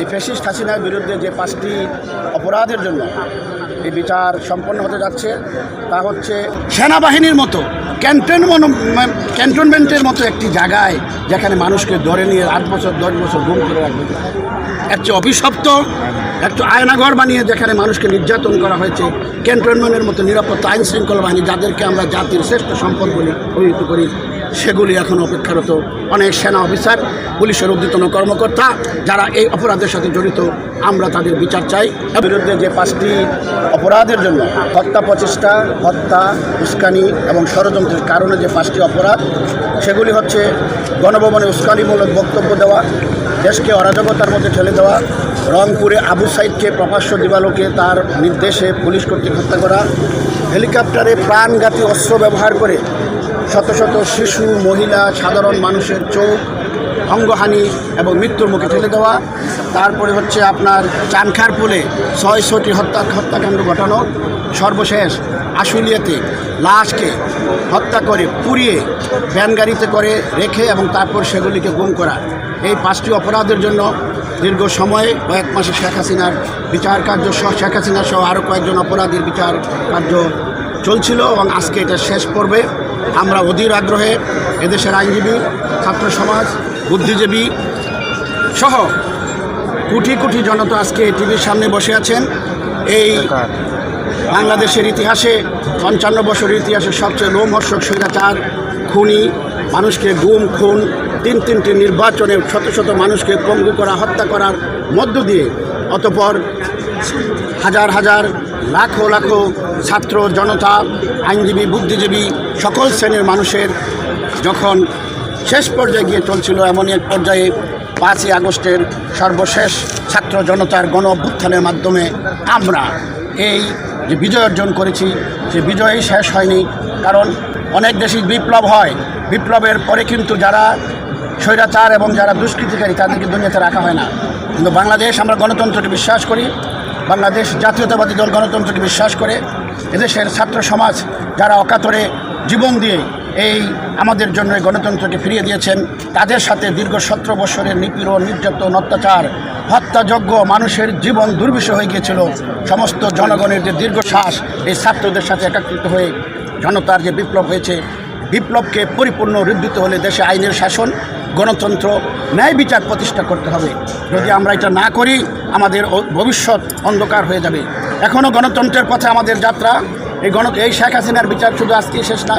এই ফ্যাসিস্ট হাসিনার বিরুদ্ধে যে পাঁচটি অপরাধের জন্য এই বিচার সম্পন্ন হতে যাচ্ছে, তা হচ্ছে সেনাবাহিনীর মতো ক্যান্টনমেন্ট ক্যান্টনমেন্টের মতো একটি জায়গায় যেখানে মানুষকে ধরে নিয়ে আট বছর, দশ বছর গুম করে রাখবে। একটি অভিশপ্ত একটু আয়নাঘর বানিয়ে যেখানে মানুষকে নির্যাতন করা হয়েছে, ক্যান্টনমেন্টের মতো নিরাপত্তা আইন শৃঙ্খলা বাহিনী, যাদেরকে আমরা জাতির শ্রেষ্ঠ সম্পদ বলি, অভিহিত করি সেগুলি এখন অপেক্ষারত অনেক সেনা অফিসার, পুলিশের ঊর্ধ্বতন কর্মকর্তা, যারা এই অপরাধের সাথে জড়িত। আমরা তাদের বিচার চাই। বিরুদ্ধে যে পাঁচটি অপরাধের জন্য হত্যা প্রচেষ্টা, হত্যা, উস্কানি এবং ষড়যন্ত্রের কারণে যে পাঁচটি অপরাধ, সেগুলি হচ্ছে গণভবনে উস্কানিমূলক বক্তব্য দেওয়া, দেশকে অরাজকতার মধ্যে ঠেলে দেওয়া, রংপুরে আবু সাইদকে প্রকাশ্য দিবালোকে তার নির্দেশে পুলিশ কর্তৃক হত্যা করা, হেলিকপ্টারে প্রাণঘাতী অস্ত্র ব্যবহার করে শত শত শিশু, মহিলা, সাধারণ মানুষের চোখ, অঙ্গহানি এবং মৃত্যুর মুখে ঠেলে দেওয়া। তারপরে হচ্ছে আপনার চানখার পুলে ছয়শটি হত্যা হত্যাকাণ্ড ঘটানো। সর্বশেষ আশুলিয়াতে লাশকে হত্যা করে, পুড়িয়ে ভ্যানগাড়িতে করে রেখে এবং তারপর সেগুলিকে গুম করা। এই পাঁচটি অপরাধের জন্য দীর্ঘ সময়ে, কয়েক মাসে শেখ হাসিনার বিচার কার্য সহ, শেখ হাসিনা সহ আরও কয়েকজন অপরাধীর বিচার কার্য চলছিল এবং আজকে এটা শেষ পর্বে। আমরা অধীর আগ্রহে এদেশের আইনজীবী, ছাত্র সমাজ, বুদ্ধিজীবী সহ কোটি কোটি জনতা আজকে টিভির সামনে বসে আছেন। এই বাংলাদেশের ইতিহাসে পঞ্চান্ন বছরের ইতিহাসে সবচেয়ে লোমহর্ষক স্বৈরাচার খুনি, মানুষকে গুম, খুন, তিন তিনটি নির্বাচনে শত শত মানুষকে পঙ্গু করা, হত্যা করার মধ্য দিয়ে অতপর হাজার হাজার লাখো লাখো ছাত্র, জনতা, আইনজীবী, বুদ্ধিজীবী, সকল শ্রেণির মানুষের যখন শেষ পর্যায়ে গিয়ে চলছিল এমনই এক পর্যায়ে পাঁচই আগস্টের সর্বশেষ ছাত্র জনতার গণ অভ্যুত্থানের মাধ্যমে আমরা এই যে বিজয় অর্জন করেছি, সে বিজয়ই শেষ হয়নি। কারণ অনেক দেশই বিপ্লব হয়। বিপ্লবের পরে কিন্তু যারা স্বৈরাচার এবং যারা দুষ্কৃতিকারী তাদেরকে দুনিয়াতে রাখা হয় না। কিন্তু বাংলাদেশ আমরা গণতন্ত্রকে বিশ্বাস করি। বাংলাদেশ জাতীয়তাবাদী দল গণতন্ত্রকে বিশ্বাস করে, এদেশের ছাত্র সমাজ যারা অকাতরে জীবন দিয়ে এই আমাদের জন্য গণতন্ত্রকে ফিরিয়ে দিয়েছেন, তাদের সাথে দীর্ঘ সতেরো বছরের নিপীড়ন নির্যাতন অত্যাচার, হত্যাযজ্ঞ মানুষের জীবন দুর্বিষহ হয়ে গিয়েছিল। সমস্ত জনগণের যে দীর্ঘশ্বাস, এই ছাত্রদের সাথে একাকৃত হয়ে জনতার যে বিপ্লব হয়েছে বিপ্লবকে পরিপূর্ণ রুদ্ধিত হলে দেশে আইনের শাসন, গণতন্ত্র, ন্যায় বিচার প্রতিষ্ঠা করতে হবে। যদি আমরা এটা না করি, আমাদের ভবিষ্যৎ অন্ধকার হয়ে যাবে। এখনও গণতন্ত্রের পথে আমাদের যাত্রা। এই গণ, এই শেখ হাসিনার বিচার শুধু আজকেই শেষ না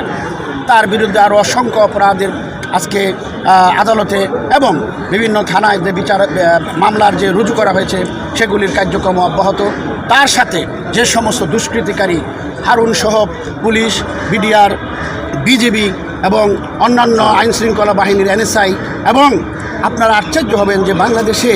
তার বিরুদ্ধে আরও অসংখ্য অপরাধের আজকে আদালতে এবং বিভিন্ন থানায় যে বিচার মামলার যে রুজু করা হয়েছে, সেগুলির কার্যক্রম অব্যাহত। তার সাথে যে সমস্ত দুষ্কৃতিকারী, হারুন সহ পুলিশ, বিডিআর বিজেপি এবং অন্যান্য আইনশৃঙ্খলা বাহিনীর এনএসআই এবং আপনারা আশ্চর্য হবেন যে বাংলাদেশে